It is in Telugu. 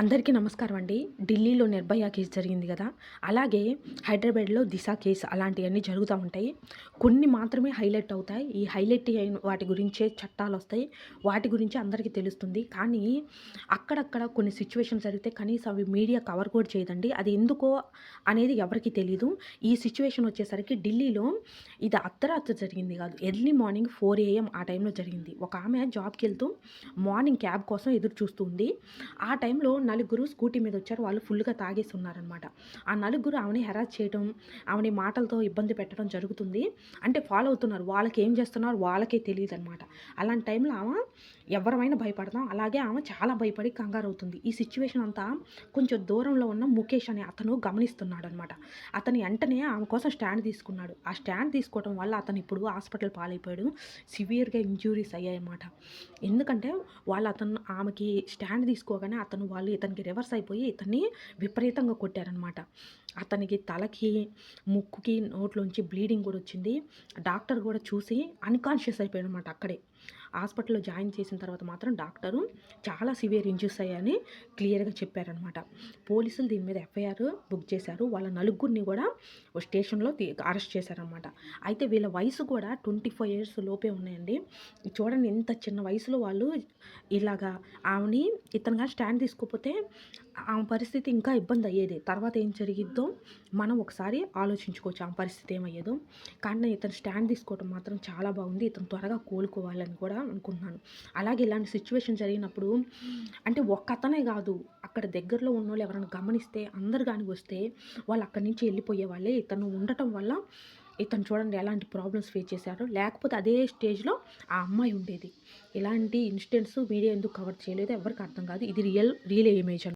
అందరికీ నమస్కారం అండి. ఢిల్లీలో నిర్భయ కేసు జరిగింది కదా. అలాగే హైదరాబాద్లో దిశ కేసు అలాంటివన్నీ జరుగుతూ ఉంటాయి. కొన్ని మాత్రమే హైలైట్ అవుతాయి. ఈ హైలైట్ అయిన వాటి గురించే చట్టాలు వస్తాయి. వాటి గురించి అందరికీ తెలుస్తుంది. కానీ అక్కడక్కడ కొన్ని సిచ్యువేషన్స్ జరిగితే కనీసం అవి మీడియా కవర్ కూడా చేయదండి. అది ఎందుకో అనేది ఎవరికి తెలియదు ఈ సిచ్యువేషన్ వచ్చేసరికి ఢిల్లీలో ఇది అర్ధరాత్రి జరిగింది కాదు. ఎర్లీ మార్నింగ్ ఫోర్ ఏఎం ఆ టైంలో జరిగింది. ఒక ఆమె జాబ్కి వెళ్తూ మార్నింగ్ క్యాబ్ కోసం ఎదురు చూస్తుంది ఆ టైంలో నలుగురు స్కూటీ మీద వచ్చారు. వాళ్ళు ఫుల్గా తాగేసి ఉన్నారనమాట ఆ నలుగురు ఆమెని హెరాస్ చేయడం ఆమెని మాటలతో ఇబ్బంది పెట్టడం జరుగుతుంది. అంటే ఫాలో అవుతున్నారు. వాళ్ళకి ఏం చేస్తున్నారు వాళ్ళకే తెలియదు అనమాట అలాంటి టైంలో ఆమె ఎవరమైనా భయపడతాం అలాగే ఆమె చాలా భయపడి కంగారు అవుతుంది. ఈ సిచ్యువేషన్ అంతా కొంచెం దూరంలో ఉన్న ముఖేష్ అనే అతను గమనిస్తున్నాడు అనమాట అతని వెంటనే ఆమె కోసం స్టాండ్ తీసుకున్నాడు. ఆ స్టాండ్ తీసుకోవడం వల్ల అతను ఇప్పుడు హాస్పిటల్ పాలైపోయాడు. సివియర్గా ఇంజ్యూరీస్ అయ్యాయన్నమాట. ఎందుకంటే వాళ్ళు అతను ఆమెకి స్టాండ్ తీసుకోగానే అతను వాళ్ళు ఇతనికి రివర్స్ అయిపోయి ఇతన్ని విపరీతంగా కొట్టారనమాట అతనికి తలకి ముక్కుకి నోట్లోంచి బ్లీడింగ్ కూడా వచ్చింది. డాక్టర్ కూడా చూసి అన్కాన్షియస్ అయిపోయాడు అనమాట అక్కడే. హాస్పిటల్లో జాయిన్ చేసిన తర్వాత మాత్రం డాక్టరు చాలా సివియర్ ఇంజ్యూస్ అయ్యాయని క్లియర్గా చెప్పారనమాట. పోలీసులు దీని మీద ఎఫ్ఐఆర్ బుక్ చేశారు. వాళ్ళ నలుగురిని కూడా స్టేషన్లో అరెస్ట్ చేశారనమాట. అయితే వీళ్ళ వయసు కూడా ట్వంటీ ఫైవ్ ఇయర్స్ లోపే ఉన్నాయండి. చూడండి ఎంత చిన్న వయసులో వాళ్ళు ఇలాగా ఆమెని ఇతనుగా స్టాండ్ తీసుకోకపోతే ఆమె పరిస్థితి ఇంకా ఇబ్బంది అయ్యేది. తర్వాత ఏం జరిగిద్దో మనం ఒకసారి ఆలోచించుకోవచ్చు. ఆమె పరిస్థితి ఏమయ్యేదో. కానీ ఇతను స్టాండ్ తీసుకోవడం మాత్రం చాలా బాగుంది. ఇతను త్వరగా కోలుకోవాలని కూడా అనుకుంటున్నాను. అలాగే ఇలాంటి సిచ్యువేషన్ జరిగినప్పుడు అంటే ఒక్క అతనే కాదు అక్కడ దగ్గరలో ఉన్న వాళ్ళు ఎవరైనా గమనిస్తే అందరు కానీ వస్తే వాళ్ళు అక్కడి నుంచి వెళ్ళిపోయే వాళ్ళే. ఇతను ఉండటం వల్ల ఇతను చూడండి ఎలాంటి ప్రాబ్లమ్స్ ఫేస్ చేశారో. లేకపోతే అదే స్టేజ్లో ఆ అమ్మాయి ఉండేది. ఇలాంటి ఇన్సిడెంట్స్ మీడియా ఎందుకు కవర్ చేయలేదు ఎవరికి అర్థం కాదు. ఇది రియల్ రియల్ ఇమేజ్